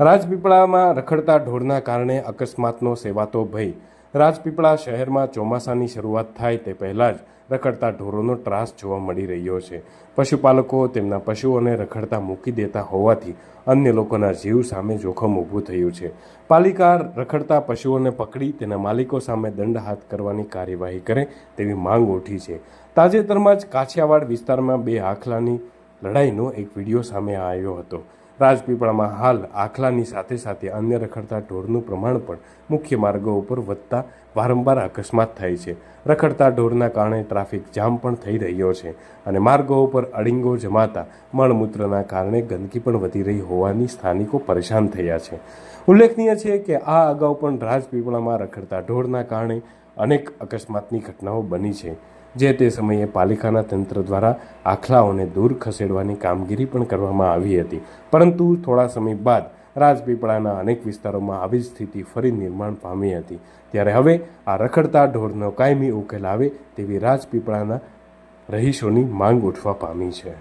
રાજપીપળામાં રખડતા ઢોરના કારણે અકસ્માતનો સેવાતો ભય. રાજપીપળા શહેરમાં ચોમાસાની શરૂઆત થાય તે પહેલાં જ રખડતા ઢોરોનો ત્રાસ જોવા મળી રહ્યો છે. પશુપાલકો તેમના પશુઓને રખડતા મૂકી દેતા હોવાથી અન્ય લોકોના જીવ સામે જોખમ ઊભું થયું છે. પાલિકા રખડતા પશુઓને પકડી તેના માલિકો સામે દંડ હાથ કરવાની કાર્યવાહી કરે તેવી માંગ ઉઠી છે. તાજેતરમાં જ કાછિયાવાડ વિસ્તારમાં બે આખલાની લડાઈનો એક વીડિયો સામે આવ્યો હતો. રાજપીપળામાં હાલ આખલાની સાથે સાથે અન્ય રખડતા ઢોરનું પ્રમાણ પણ મુખ્ય માર્ગો ઉપર વધતા વારંવાર અકસ્માત થાય છે. રખડતા ઢોરના કારણે ટ્રાફિક જામ પણ થઈ રહ્યો છે અને માર્ગો ઉપર અડિંગો જમાતા મળમૂત્રના કારણે ગંદકી પણ વધી રહી હોવાની સ્થાનિકો પરેશાન થયા છે. ઉલ્લેખનીય છે કે આ અગાઉ પણ રાજપીપળામાં રખડતા ઢોરના કારણે અનેક અકસ્માતની ઘટનાઓ બની છે. જે તે સમયે પાલિકાના તંત્ર દ્વારા આખલાઓને દૂર ખસેડવાની કામગીરી પણ કરવામાં આવી હતી. પરંતુ થોડા સમય બાદ રાજપીપળાના અનેક વિસ્તારોમાં આવી સ્થિતિ ફરી નિર્માણ પામી હતી. ત્યારે હવે આ રખડતા ઢોરનો કાયમી ઉકેલ આવે તેવી રાજપીપળાના રહીશોની માંગ ઉઠવા પામી છે.